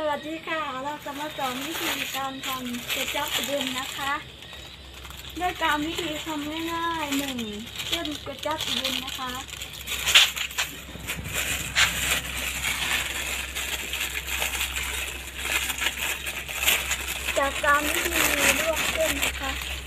สวัสดีค่ะ เราจะมาสอนวิธีการทำก๋วยจั๊บอุบลนะคะ ด้วยการวิธีทำง่ายๆหนึ่งเส้นก๋วยจั๊บอุบลนะคะจากการวิธีลวกเส้นนะคะ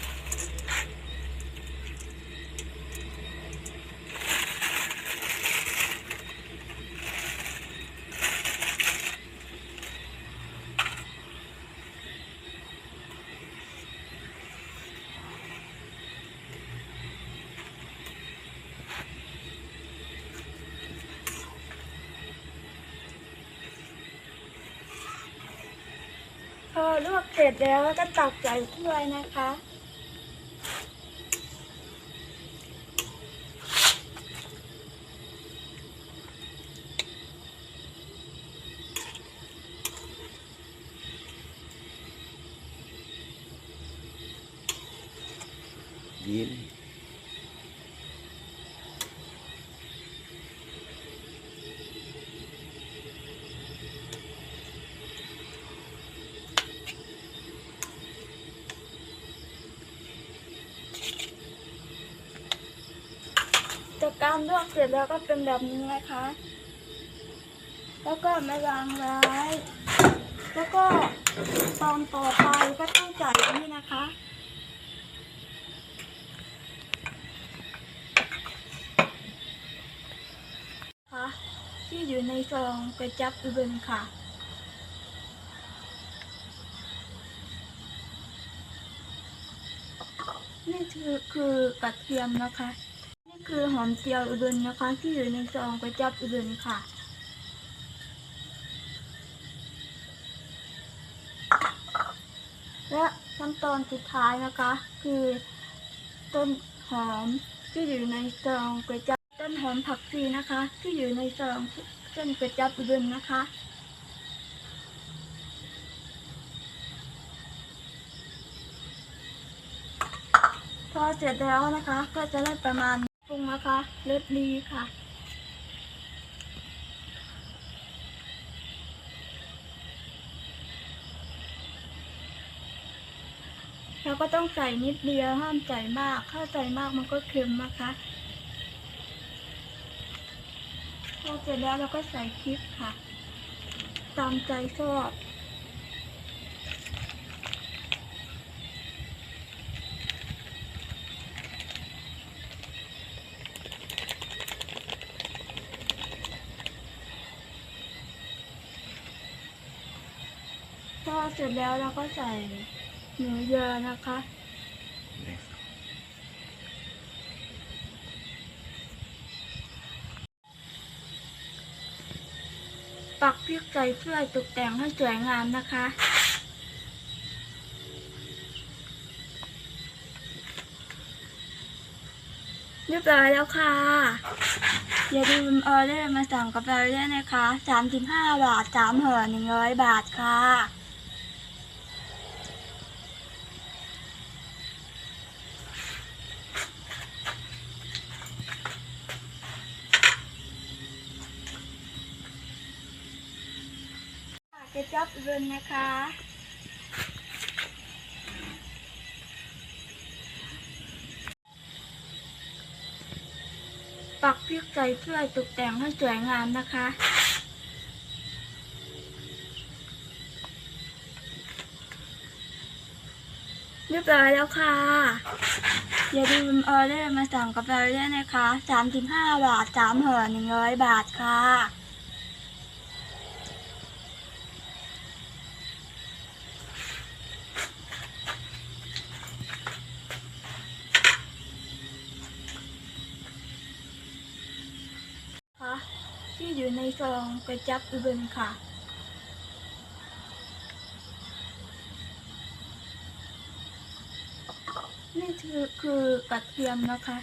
อลวกเสร็จแล้วก็ตักใส่ถ้วยนะคะ ยิ้ม การลวกเสร็จแล้วก็เป็นแบบนี้นะคะ แล้วก็ไม่วางไว้ แล้วก็ตอนต่อไปก็ต้องใส่นี่นะคะคะที่อยู่ในซองก๋วยจับอุบลค่ะนี่คือคือกระเทียมนะคะ คือหอมเจียวอุบลนะคะ ที่อยู่ในซองก๋วยจับอุบลค่ะ และขั้นตอนสุดท้ายนะคะ คือต้นหอมที่อยู่ในซองก๋วยจับต้นหอมผักชีนะคะ ที่อยู่ในซองเส้นก๋วยจับอุบลนะคะพอเสร็จแล้วนะคะก็จะได้ประมาณ รุงนะคะรสดีค่ะเราก็ต้องใส่นิดเดียวห้ามใส่มาก ถ้าใส่มากมันก็เค็มนะคะพอเสร็จแล้วเราก็ใส่พริกค่ะ ตามใจชอบ พอเสร็จแล้วเราก็ใส่หมูเยอนะคะ ปักพริกใส่เพื่อตกแต่งให้สวยงามนะคะเรียบร้อยแล้วค่ะ อย่าลืมออเดอร์มาสั่งกับเราด้วยนะคะ 35 บาท3ห่อ100 บาทค่ะ เกระจับรุนนะคะ ปักพริกใส่เพื่อตกแต่งให้สวยงามนะคะเรียบร้อยแล้วค่ะ อย่าลืมออเดอร์มาสั่งกับเราด้วยนะคะ 35 บาท3ห่อ100 บาทค่ะ ที่อยู่ในซองก๋วยจับอุบลค่ะ นี่คือคือกระเทียมนะคะ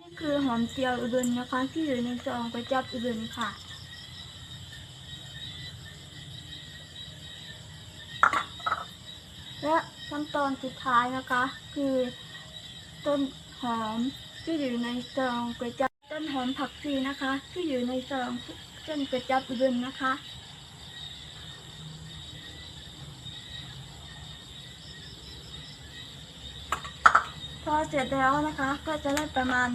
นี่คือหอมเจียวอุบลนะคะ ที่อยู่ในซองก๋วยจับอุบลค่ะและขั้นตอนสุดท้ายนะคะ คือต้นหอมที่อยู่ในซองก๋วยจับ หอมผักชีนะคะ ที่อยู่ในซองเช่นก๋วยจั๊บอุดมนะคะ พอเสร็จแล้วนะคะก็จะได้ประมาณ